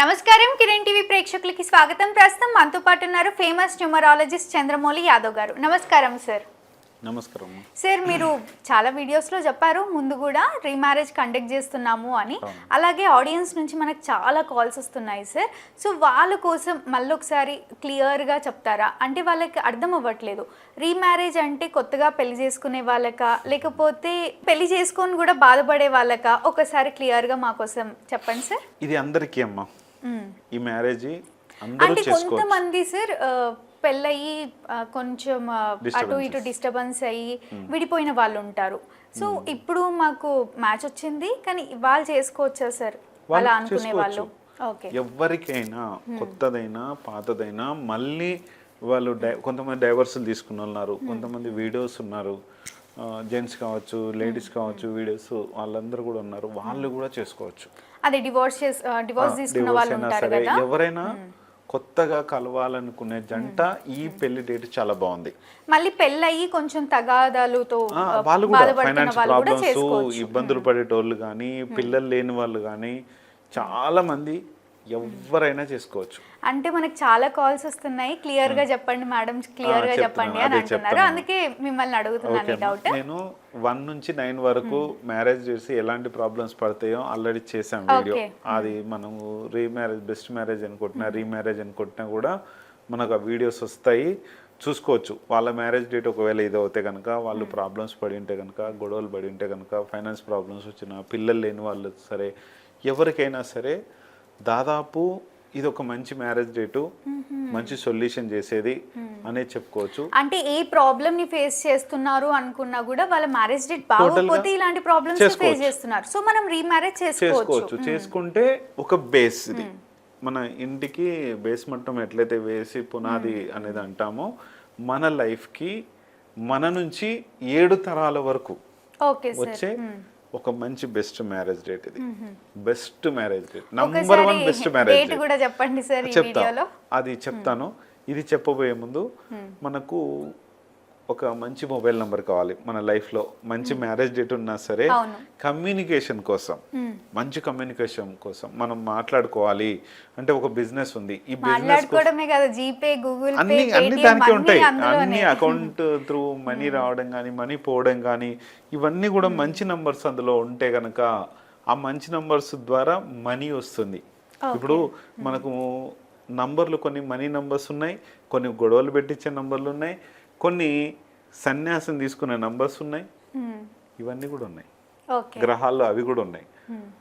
నమస్కారం కిరణ్ టీవీ ప్రేక్షకులకి స్వాగతం. ప్రస్తుతం మనతో పాటు ఉన్నారు ఫేమస్ న్యూమరాలజిస్ట్ చంద్రమౌళి యాదవ్ గారు. నమస్కారం సార్. నమస్కారం. సార్ మీరు చాలా వీడియోస్లో చెప్పారు ముందు కూడా రీమ్యారేజ్ కండక్ట్ చేస్తున్నాము అని. అలాగే ఆడియన్స్ నుంచి మనకు చాలా కాల్స్ వస్తున్నాయి సార్. సో వాళ్ళ కోసం మళ్ళీ ఒకసారి క్లియర్గా చెప్తారా? అంటే వాళ్ళకి అర్థం అవ్వట్లేదు. రీమ్యారేజ్ అంటే కొత్తగా పెళ్ళి చేసుకునే వాళ్ళకా? లేకపోతే పెళ్ళి చేసుకొని కూడా బాధపడే వాళ్ళకా? ఒకసారి క్లియర్గా మా కోసం చెప్పండి సార్. ఇది అందరికీ అమ్మా. మ్మ్. ఈ మ్యారేజ్ అందరూ అంటే కొంతమంది సార్ పెళ్ళయి కొంచెం అటు. ఇటు డిస్టర్బెన్స్ అయ్యి విడిపోయిన వాళ్ళు ఉంటారు సో ఇప్పుడు మాకు మ్యాచ్ వచ్చింది కానీ వాళ్ళు చేసుకోవచ్చా సార్ అలా అనుకునే వాళ్ళు. ఎవరికైనా కొత్తదైనా పాతదైనా మళ్ళీ వాళ్ళు డై కొంతమంది డైవర్సులు తీసుకున్న వాళ్ళు ఉన్నారు కొంతమంది వీడియోస్ ఉన్నారు. జెంట్స్ కావచ్చు లేడీస్ కావచ్చు వీడియోస్ వాళ్ళందరూ కూడా ఉన్నారు. వాళ్ళు కూడా చేసుకోవచ్చు. అదే డివోర్స్ డివోర్స్ తీసుకున్న వాళ్ళు ఉంటారు కదా. ఎవరైనా కొత్తగా కలవాలనుకునే జంట ఈ పెళ్ళి డేట్ చాలా బాగుంది. మళ్ళీ పెళ్ళయి కొంచెం తగాదాలతో వాళ్ళు కూడా ఫైనాన్స్ ప్రాబ్లమ్స్ ఇబ్బందులు పడేటోళ్ళు కానీ పిల్లలు లేని వాళ్ళు కానీ చాలా మంది ఎవరైనా చేసుకోవచ్చు. అంటే మనకు చాలా కాల్స్ వస్తున్నాయి. క్లియర్గా చెప్పండి మేడం. క్లియర్గా చెప్పండి అని అంటున్నారు. అందుకే మిమ్మల్ని అడుగుతున్నాను డౌట్ నేను వన్ నుంచి నైన్ వరకు మ్యారేజ్ చేసి ఎలాంటి ప్రాబ్లమ్స్ పడతాయో ఆల్రెడీ చేసాం వీడియో. అది మనము రీమ్యారేజ్ బెస్ట్ మ్యారేజ్ అని కొట్టినా రీమ్యారేజ్ అని కొట్టినా కూడా మనకు ఆ వీడియోస్ వస్తాయి. చూసుకోవచ్చు. వాళ్ళ మ్యారేజ్ డేట్ ఒకవేళ ఇది అవుతే కనుక వాళ్ళు ప్రాబ్లమ్స్ పడి ఉంటే కనుక గొడవలు పడి ఉంటే కనుక ఫైనాన్స్ ప్రాబ్లమ్స్ వచ్చిన పిల్లలు లేని వాళ్ళు సరే ఎవరికైనా సరే దాదాపు ఇది ఒక మంచి మ్యారేజ్ డేటు మంచి సొల్యూషన్ చేసేది అనేది చెప్పుకోవచ్చు. అంటే ఏ ప్రాబ్లమ్ని ఫేస్ చేస్తున్నారు అనుకున్నా కూడా వాళ్ళ మ్యారేజ్ డేట్ బాగోకపోతే ఇలాంటి ప్రాబ్లమ్స్ ఫేస్. చేస్తున్నారు. సో మనం రీమ్యారేజ్ చేసుకోవచ్చు. చేసుకుంటే ఒక బేస్ ఇది. మన ఇంటికి బేస్ మట్టం ఎట్లయితే వేసి పునాది అనేది అంటామో మన లైఫ్కి మన నుంచి ఏడు తరాల వరకు వచ్చే ఒక మంచి బెస్ట్ మ్యారేజ్ డేట్ ఇది. Best marriage date number one best marriage date కూడా చెప్పండి సార్ చెప్తా. అది చెప్తాను. ఇది చెప్పబోయే ముందు మనకు ఒక మంచి మొబైల్ నంబర్ కావాలి మన లైఫ్లో. మంచి మ్యారేజ్ డేట్ ఉన్నా సరే. కమ్యూనికేషన్ కోసం మంచి కమ్యూనికేషన్ కోసం మనం మాట్లాడుకోవాలి. అంటే ఒక బిజినెస్ ఉంది. ఈ బిజినెస్ అన్ని అన్ని దానికి ఉంటాయి. అన్ని అకౌంట్ త్రూ మనీ రావడం కానీ మనీ పోవడం కానీ ఇవన్నీ కూడా మంచి నంబర్స్ అందులో ఉంటే కనుక ఆ మంచి నంబర్స్ ద్వారా మనీ వస్తుంది. ఇప్పుడు మనకు నంబర్లు కొన్ని మనీ నంబర్స్ ఉన్నాయి. కొన్ని గొడవలు పెట్టించే నంబర్లు ఉన్నాయి. కొన్ని సన్యాసం తీసుకునే నంబర్స్ ఉన్నాయి. మ్మ్. ఇవన్నీ కూడా ఉన్నాయి. గ్రహాల్లో అవి కూడా ఉన్నాయి.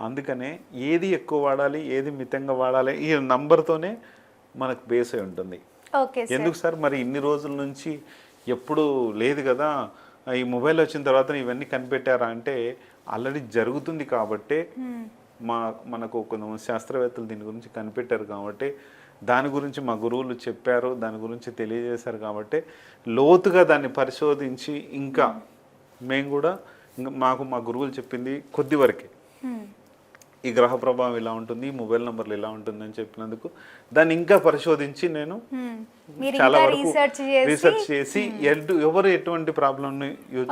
అందుకనే ఏది ఎక్కువ వాడాలి ఏది మితంగా వాడాలి ఈ నంబర్తోనే మనకు బేస్ అయి ఉంటుంది. ఎందుకు సార్? మరి ఇన్ని రోజుల నుంచి ఎప్పుడు లేదు కదా. ఈ మొబైల్ వచ్చిన తర్వాత ఇవన్నీ కనిపెట్టారా అంటే ఆల్రెడీ జరుగుతుంది కాబట్టే మా మనకు కొంతమంది శాస్త్రవేత్తలు దీని గురించి కనిపెట్టారు కాబట్టి దాని గురించి మా గురువులు చెప్పారు దాని గురించి తెలియజేశారు కాబట్టి లోతుగా దాన్ని పరిశోధించి ఇంకా మేము కూడా మాకు మా గురువులు చెప్పింది కొద్ది వరకే. ఈ గ్రహ ప్రభావం ఇలా ఉంటుంది మొబైల్ నంబర్లు ఇలా ఉంటుంది అని చెప్పినందుకు దాన్ని ఇంకా పరిశోధించి నేను చాలా వరకు రీసెర్చ్ చేసి ఎవరు ఎటువంటి ప్రాబ్లమ్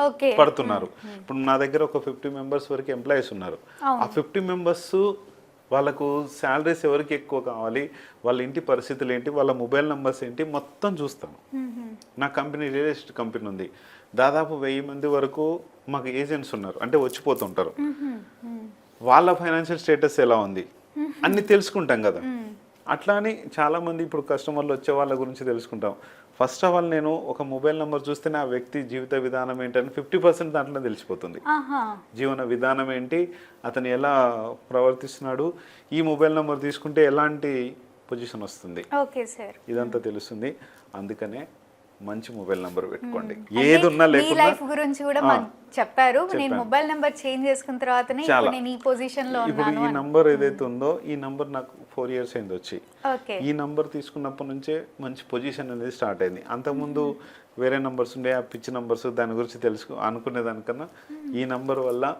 Okay. పడుతున్నారు. ఇప్పుడు నా దగ్గర ఒక ఫిఫ్టీ మెంబర్స్ వరకు ఎంప్లాయీస్ ఉన్నారు. ఆ ఫిఫ్టీ మెంబర్స్ వాళ్ళకు శాలరీస్ ఎవరికి ఎక్కువ కావాలి వాళ్ళ ఇంటి పరిస్థితులు ఏంటి వాళ్ళ మొబైల్ నంబర్స్ ఏంటి మొత్తం చూస్తాను. నా కంపెనీ రియల్ ఎస్టేట్ కంపెనీ ఉంది. దాదాపు వెయ్యి మంది వరకు మాకు ఏజెంట్స్ ఉన్నారు. అంటే వచ్చిపోతుంటారు. వాళ్ళ ఫైనాన్షియల్ స్టేటస్ ఎలా ఉంది? అన్ని తెలుసుకుంటాం కదా. అట్లా అని చాలా మంది ఇప్పుడు కస్టమర్లు వచ్చే వాళ్ళ గురించి తెలుసుకుంటాం. ఫస్ట్ ఆఫ్ ఆల్ నేను ఒక మొబైల్ నెంబర్ చూస్తేనే ఆ వ్యక్తి జీవిత విధానం ఏంటని ఫిఫ్టీ పర్సెంట్ దాంట్లో తెలిసిపోతుంది. జీవన విధానం ఏంటి అతను ఎలా ప్రవర్తిస్తున్నాడు ఈ మొబైల్ నెంబర్ తీసుకుంటే ఎలాంటి పొజిషన్ వస్తుంది? ఇదంతా తెలుస్తుంది. అందుకనే మంచి మొబైల్ నెంబర్ పెట్టుకోండి. ఏది ఉన్నా లేకున్నా లైఫ్ గురించి కూడా చెప్పారు. నేను మొబైల్ నెంబర్ చేంజ్ చేసుకున్న తర్వాతనే. నేను ఈ పొజిషన్లో ఇప్పుడు ఈ నంబర్ ఏదైతే ఉందో ఈ నంబర్ నాకు ఫోర్ ఇయర్స్ అయింది వచ్చి. ఈ నంబర్ తీసుకున్నప్పటి నుంచే మంచి పొజిషన్ అనేది స్టార్ట్ అయింది. అంతకుముందు వేరే నంబర్స్ ఉండే ఆ పిచ్చి నంబర్స్ దాని గురించి తెలుసు అనుకునే దానికన్నా ఈ నంబర్ వల్ల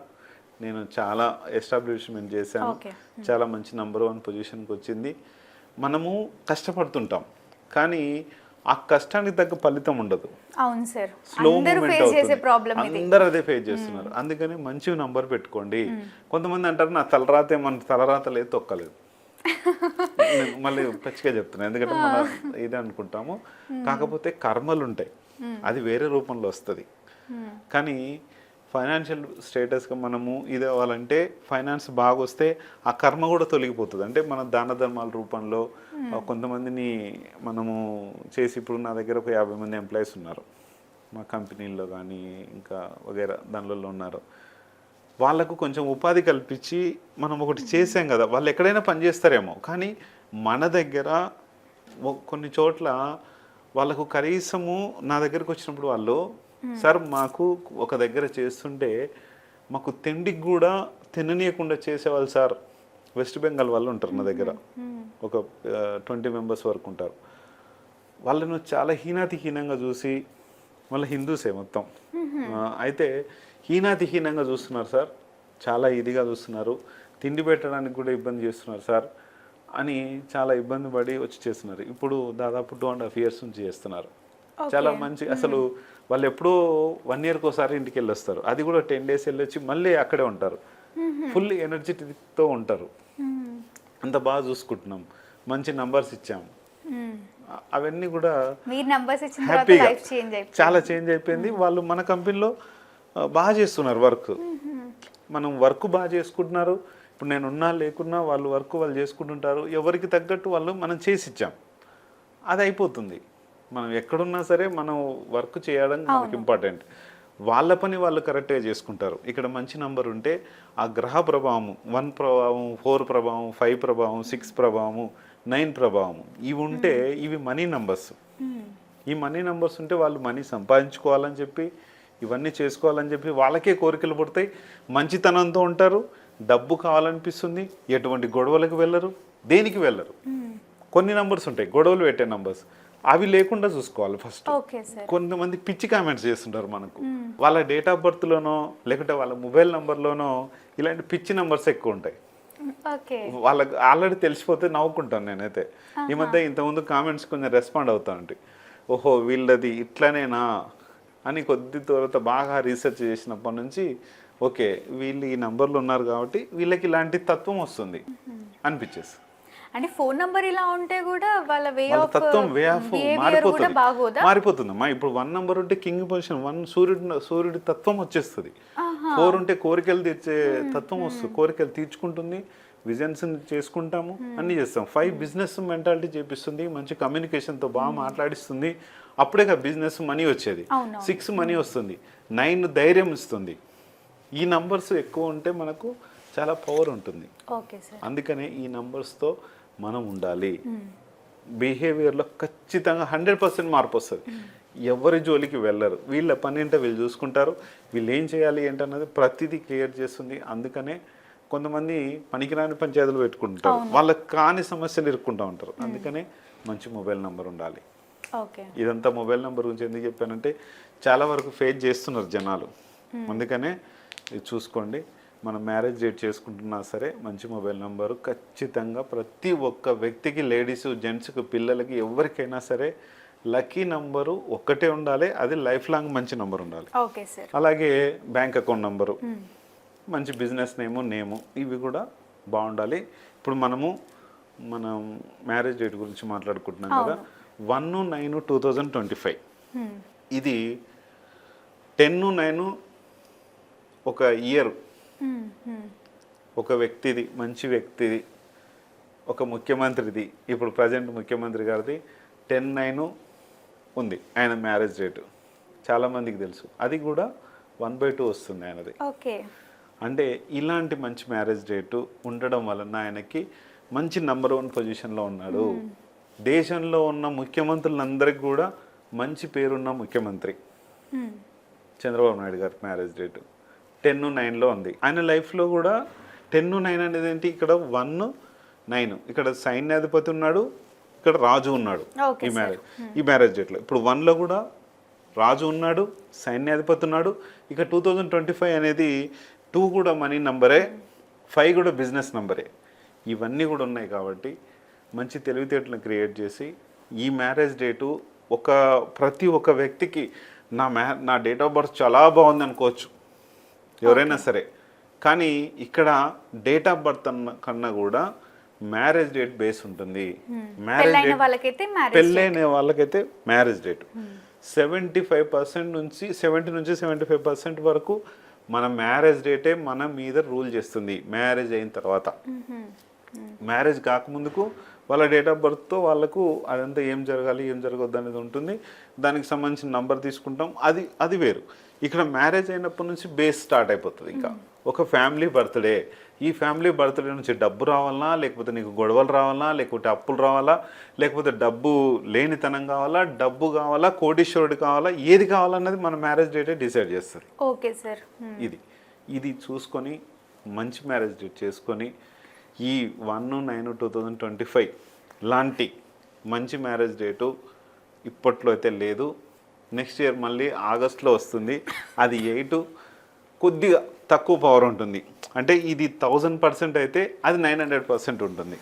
నేను చాలా ఎస్టాబ్లిష్మెంట్ చేశాను. చాలా మంచి నంబర్ వన్ పొజిషన్కి వచ్చింది. మనము కష్టపడుతుంటాం. కానీ ఆ కష్టానికి తగ్గ ఫలితం ఉండదు. అవును సార్. స్లో అందరూ మూమెంట్ అదే ఫేస్ చేస్తున్నారు. అందుకని మంచి నంబర్ పెట్టుకోండి. కొంతమంది అంటారు నా తలరాత ఏమన్నా తలరాత లేదు తొక్కలేదు. మళ్ళీ పచ్చిగా చెప్తున్నా. ఎందుకంటే మనం ఇది అనుకుంటాము. కాకపోతే కర్మలు ఉంటాయి అది వేరే రూపంలో వస్తుంది. కానీ ఫైనాన్షియల్ స్టేటస్గా మనము ఇది అవ్వాలంటే ఫైనాన్స్ బాగా వస్తే ఆ కర్మ కూడా తొలగిపోతుంది. అంటే మన దాన ధర్మాల రూపంలో కొంతమందిని మనము చేసి ఇప్పుడు నా దగ్గర ఒక యాభై మంది ఎంప్లాయీస్ ఉన్నారు. మా కంపెనీల్లో కానీ ఇంకా వగేరా దానిలో ఉన్నారు. వాళ్ళకు కొంచెం ఉపాధి కల్పించి మనం ఒకటి చేసాం కదా వాళ్ళు ఎక్కడైనా పని చేస్తారేమో. కానీ మన దగ్గర కొన్ని చోట్ల వాళ్ళకు కనీసము నా దగ్గరకు వచ్చినప్పుడు వాళ్ళు సార్ మాకు ఒక దగ్గర చేస్తుంటే మాకు తిండికి కూడా తిననీయకుండా చేసేవాళ్ళు సార్. వెస్ట్ బెంగాల్ వాళ్ళు ఉంటారు నా దగ్గర. ఒక ట్వంటీ మెంబర్స్ వరకు ఉంటారు. వాళ్ళను చాలా హీనాతిహీనంగా చూసి వాళ్ళ హిందూసే మొత్తం. అయితే హీనాతిహీనంగా చూస్తున్నారు సార్. చాలా ఇదిగా చూస్తున్నారు. తిండి పెట్టడానికి కూడా ఇబ్బంది చేస్తున్నారు సార్ అని చాలా ఇబ్బంది పడి వచ్చి చేస్తున్నారు. ఇప్పుడు దాదాపు టూ అండ్ హాఫ్ ఇయర్స్ నుంచి చేస్తున్నారు. చాలా మంచి అసలు వాళ్ళు ఎప్పుడూ వన్ ఇయర్కి ఒకసారి ఇంటికి వెళ్ళి వస్తారు అది కూడా టెన్ డేస్ వెళ్ళొచ్చి మళ్ళీ అక్కడే ఉంటారు. ఫుల్ ఎనర్జెటిక్తో ఉంటారు. అంత బాగా చూసుకుంటున్నాం. మంచి నంబర్స్ ఇచ్చాము అవన్నీ కూడా హ్యాపీగా చాలా చేంజ్ అయిపోయింది. వాళ్ళు మన కంపెనీలో బాగా చేస్తున్నారు వర్క్ మనం వర్క్ బాగా చేసుకుంటున్నారు. ఇప్పుడు నేను ఉన్నా లేకున్నా వాళ్ళు వర్క్ వాళ్ళు చేసుకుంటుంటారు. ఎవరికి తగ్గట్టు వాళ్ళు మనం చేసి ఇచ్చాం. అది అయిపోతుంది. మనం ఎక్కడున్నా సరే మనం వర్క్ చేయడం మనకి ఇంపార్టెంట్ వాళ్ళ పని వాళ్ళు కరెక్ట్గా చేసుకుంటారు. ఇక్కడ మంచి నంబర్ ఉంటే ఆ గ్రహ ప్రభావం వన్ ప్రభావం ఫోర్ ప్రభావం ఫైవ్ ప్రభావం సిక్స్ ప్రభావం నైన్ ప్రభావం ఇవి ఉంటే ఇవి మనీ నంబర్స్ ఈ మనీ నంబర్స్ ఉంటే వాళ్ళు మనీ సంపాదించుకోవాలని చెప్పి ఇవన్నీ చేసుకోవాలని చెప్పి వాళ్ళకే కోరికలు పుడతాయి. మంచితనంతో ఉంటారు. డబ్బు కావాలనిపిస్తుంది. ఎటువంటి గొడవలకు వెళ్ళరు. దేనికి వెళ్ళరు? కొన్ని నంబర్స్ ఉంటాయి. గొడవలు పెట్టే నంబర్స్ అవి లేకుండా చూసుకోవాలి ఫస్ట్. కొంతమంది పిచ్చి కామెంట్స్ చేస్తుంటారు మనకు. వాళ్ళ డేట్ ఆఫ్ బర్త్లోనో లేకుంటే వాళ్ళ మొబైల్ నెంబర్లోనో ఇలాంటి పిచ్చి నెంబర్స్ ఎక్కువ ఉంటాయి. వాళ్ళకి ఆల్రెడీ తెలిసిపోతే నవ్వుకుంటాను నేనైతే. ఈ మధ్య ఇంతకుముందు కామెంట్స్ కొంచెం రెస్పాండ్ అవుతా ఉంటాయి ఓహో వీళ్ళది ఇట్లనేనా అని కొద్ది తర్వాత బాగా రీసెర్చ్ చేసినప్పటి నుంచి ఓకే వీళ్ళు ఈ నంబర్లు ఉన్నారు కాబట్టి వీళ్ళకి ఇలాంటి తత్వం వస్తుంది అనిపించేసి అంటే ఫోన్ నంబర్ ఇలా ఉంటే కూడా వాళ్ళ వే వాళ్ళ ఆఫ్ తత్వం వే ఆఫ్ మారిపోతుంది. మారిపోతుందమ్మా. ఇప్పుడు వన్ నంబర్ ఉంటే కింగ్ పొజిషన్ వన్ సూర్యుడు సూర్యుడి తత్వం వచ్చేస్తుంది. ఫోర్ ఉంటే కోరికలు తీర్చే తత్వం వస్తుంది. కోరికలు తీర్చుకుంటుంది విజన్స్ చేసుకుంటాము అన్ని చేస్తాం. ఫైవ్ బిజినెస్ మెంటాలిటీ చేపిస్తుంది మంచి కమ్యూనికేషన్తో బాగా మాట్లాడిస్తుంది. అప్పుడే బిజినెస్ మనీ వచ్చేది. సిక్స్ మనీ వస్తుంది. నైన్ ధైర్యం ఇస్తుంది. ఈ నంబర్స్ ఎక్కువ ఉంటే మనకు చాలా పవర్ ఉంటుంది. అందుకనే ఈ నంబర్స్తో మనం ఉండాలి. బిహేవియర్లో ఖచ్చితంగా హండ్రెడ్ పర్సెంట్ మార్పు వస్తుంది. ఎవరి జోలికి వెళ్ళరు. వీళ్ళ పని ఏంటో వీళ్ళు చూసుకుంటారు. వీళ్ళు ఏం చేయాలి ఏంటన్నది ప్రతిదీ క్లియర్ చేస్తుంది. అందుకనే కొంతమంది పనికిరాని పంచాయతీలు పెట్టుకుంటారు. వాళ్ళకి కాని సమస్యలు ఇరుక్కుంటూ ఉంటారు. అందుకనే మంచి మొబైల్ నెంబర్ ఉండాలి. ఓకే. ఇదంతా మొబైల్ నెంబర్ గురించి ఎందుకు చెప్పానంటే చాలా వరకు ఫేస్ చేస్తున్నారు జనాలు. అందుకనే ఇది చూసుకోండి. మనం మ్యారేజ్ డేట్ చేసుకుంటున్నా సరే మంచి మొబైల్ నెంబరు ఖచ్చితంగా ప్రతి ఒక్క వ్యక్తికి లేడీస్ జెంట్స్కి పిల్లలకి ఎవరికైనా సరే లక్కీ నంబరు ఒక్కటే ఉండాలి. అది లైఫ్ లాంగ్ మంచి నంబర్ ఉండాలి. Okay sir. అలాగే బ్యాంక్ అకౌంట్ నంబరు. మంచి బిజినెస్ నేము నేము ఇవి కూడా బాగుండాలి. ఇప్పుడు మనము మనం మ్యారేజ్ డేట్ గురించి మాట్లాడుకుంటున్నాం కదా. One nine two thousand twenty five. ఇది టెన్ నైన్ ఒక ఇయర్ ఒక వ్యక్తిది మంచి వ్యక్తిది ఒక ముఖ్యమంత్రిది ఇప్పుడు ప్రజెంట్ ముఖ్యమంత్రి గారిది టెన్ నైన్ ఉంది ఆయన మ్యారేజ్ డేటు. చాలామందికి తెలుసు. అది కూడా వన్ బై టూ వస్తుంది ఆయనది. ఓకే. అంటే ఇలాంటి మంచి మ్యారేజ్ డేటు ఉండడం వలన ఆయనకి మంచి నంబర్ వన్ పొజిషన్లో ఉన్నాడు. దేశంలో ఉన్న ముఖ్యమంత్రులందరికీ కూడా మంచి పేరున్న ముఖ్యమంత్రి. చంద్రబాబు నాయుడు గారి మ్యారేజ్ డేటు. టెన్ నైన్లో ఉంది. ఆయన లైఫ్లో కూడా టెన్ నైన్ అనేది ఏంటి? ఇక్కడ వన్ నైన్. ఇక్కడ సైన్యాధిపతి ఉన్నాడు ఇక్కడ రాజు ఉన్నాడు ఈ మ్యారేజ్. ఈ మ్యారేజ్ డేట్లో ఇప్పుడు వన్లో కూడా రాజు ఉన్నాడు సైన్యాధిపతి ఉన్నాడు. ఇక టూ థౌజండ్ ట్వంటీ ఫైవ్ అనేది టూ కూడా మనీ నంబరే ఫైవ్ కూడా బిజినెస్ నంబరే. ఇవన్నీ కూడా ఉన్నాయి కాబట్టి మంచి తెలివితేటలను క్రియేట్ చేసి ఈ మ్యారేజ్ డేటు ఒక ప్రతి ఒక్క వ్యక్తికి నా మ్యా నా డేట్ ఆఫ్ బర్త్ చాలా బాగుంది అనుకోవచ్చు. ఎవరైనా సరే. కానీ ఇక్కడ డేట్ ఆఫ్ బర్త్ అన్న కన్నా కూడా మ్యారేజ్ డేట్ బేస్ ఉంటుంది. మ్యారేజ్ పెళ్ళైన డేట్ వాళ్ళకైతే మ్యారేజ్ పెళ్ళైన వాళ్ళకైతే marriage date. Seventy five percent నుంచి సెవెంటీ నుంచి సెవెంటీ ఫైవ్ పర్సెంట్ వరకు మన మ్యారేజ్ డేటే మన మీద రూల్ చేస్తుంది. మ్యారేజ్ అయిన తర్వాత. మ్యారేజ్ కాకముందుకు వాళ్ళ డేట్ ఆఫ్ బర్త్తో వాళ్ళకు అదంతా ఏం జరగాలి ఏం జరగద్దు అనేది ఉంటుంది. దానికి సంబంధించిన నంబర్ తీసుకుంటాం. అది అది వేరు. ఇక్కడ మ్యారేజ్ అయినప్పటి నుంచి బేస్ స్టార్ట్ అయిపోతుంది ఇంకా. ఒక ఫ్యామిలీ బర్త్డే ఈ ఫ్యామిలీ బర్త్డే నుంచి డబ్బు రావాలా లేకపోతే నీకు గొడవలు రావాలా లేకపోతే అప్పులు రావాలా లేకపోతే డబ్బు లేనితనం కావాలా డబ్బు కావాలా కోటీశ్వరుడు కావాలా ఏది కావాలన్నది మన మ్యారేజ్ డేటే డిసైడ్ చేస్తుంది. Okay sir. ఇది. ఇది చూసుకొని మంచి మ్యారేజ్ డేట్ చేసుకొని ఈ one nine two thousand twenty five లాంటి మంచి మ్యారేజ్ డేటు ఇప్పట్లో అయితే లేదు. నెక్స్ట్ ఇయర్ మళ్ళీ ఆగస్ట్లో వస్తుంది. అది ఎయిట్ కొద్దిగా తక్కువ పవర్ ఉంటుంది. అంటే ఇది థౌజండ్ పర్సెంట్ అయితే అది నైన్ హండ్రెడ్ పర్సెంట్ ఉంటుంది.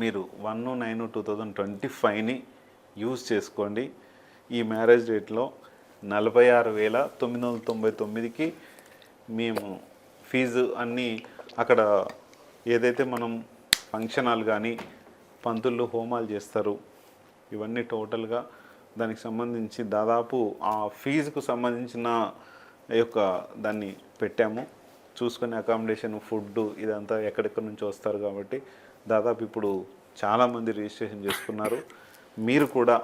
మీరు one nine two thousand twenty ఫైవ్ని use చేసుకోండి. ఈ మ్యారేజ్ డేట్లో నలభై ఆరు వేల తొమ్మిది వందల తొంభై తొమ్మిదికి మేము ఫీజు అన్నీ అక్కడ ఏదైతే మనం ఫంక్షన్ హాల్ కానీ పంతులు హోమాలు చేస్తారు ఇవన్నీ టోటల్గా దానికి సంబంధించి దాదాపు ఆ ఫీజుకు సంబంధించిన యొక్క దాన్ని పెట్టాము. చూసుకునే అకామిడేషన్ ఫుడ్ ఇదంతా ఎక్కడెక్కడి నుంచి వస్తారు కాబట్టి దాదాపు ఇప్పుడు చాలామంది రిజిస్ట్రేషన్ చేసుకున్నారు. మీరు కూడా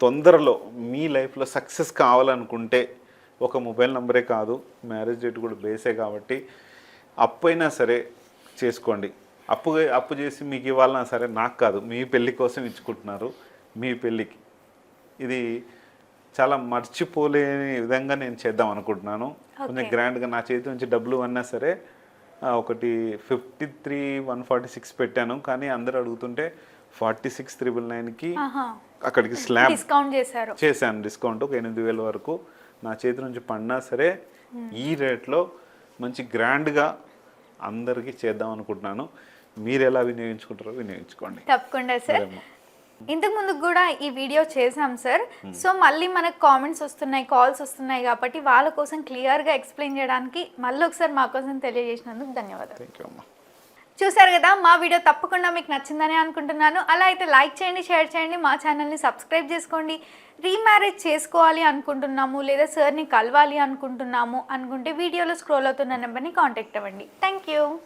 తొందరలో మీ లైఫ్లో సక్సెస్ కావాలనుకుంటే ఒక మొబైల్ నెంబరే కాదు మ్యారేజ్ డేట్ కూడా బేసే కాబట్టి అప్పు అయినా సరే చేసుకోండి. అప్పు అప్పు చేసి మీకు ఇవ్వాలన్నా సరే నాకు కాదు మీ పెళ్ళి కోసం ఇచ్చుకుంటున్నారు మీ పెళ్ళికి ఇది చాలా మర్చిపోలేని విధంగా నేను చేద్దాం అనుకుంటున్నాను. కొంచెం గ్రాండ్గా నా చేతి నుంచి డబ్బులు అన్నా సరే ఒకటి fifty three one forty six పెట్టాను. కానీ అందరూ అడుగుతుంటే ఫార్టీ సిక్స్ త్రిబుల్ నైన్కి అక్కడికి స్లాబ్ డిస్కౌంట్ చేశారు. చేశాను డిస్కౌంట్ ఒక ఎనిమిది వేల వరకు. నా చేతి నుంచి పడినా సరే ఈ రేట్లో మంచి గ్రాండ్గా అందరికీ చేద్దాం అనుకుంటున్నాను. మీరు ఎలా వినియోగించుకుంటారో వినియోగించుకోండి. తప్పకుండా సార్. ఇంతకు ముందు కూడా ఈ వీడియో చేసాం సార్ సో మళ్ళీ మనకు కామెంట్స్ వస్తున్నాయి కాల్స్ వస్తున్నాయి కాబట్టి వాళ్ళ కోసం క్లియర్గా ఎక్స్ప్లెయిన్ చేయడానికి మళ్ళీ ఒకసారి మా కోసం తెలియజేసినందుకు ధన్యవాదాలు. థ్యాంక్ యూ అమ్మా. చూసారు కదా మా వీడియో తప్పకుండా మీకు నచ్చిందని అనుకుంటున్నాను. అలా అయితే లైక్ చేయండి షేర్ చేయండి మా ఛానల్ని సబ్స్క్రైబ్ చేసుకోండి. రీమ్యారేజ్ చేసుకోవాలి అనుకుంటున్నాము లేదా సార్ని కలవాలి అనుకుంటున్నాము అనుకుంటే వీడియోలో స్క్రోల్ అవుతున్న నెంబర్ని కాంటాక్ట్ అవ్వండి. Thank you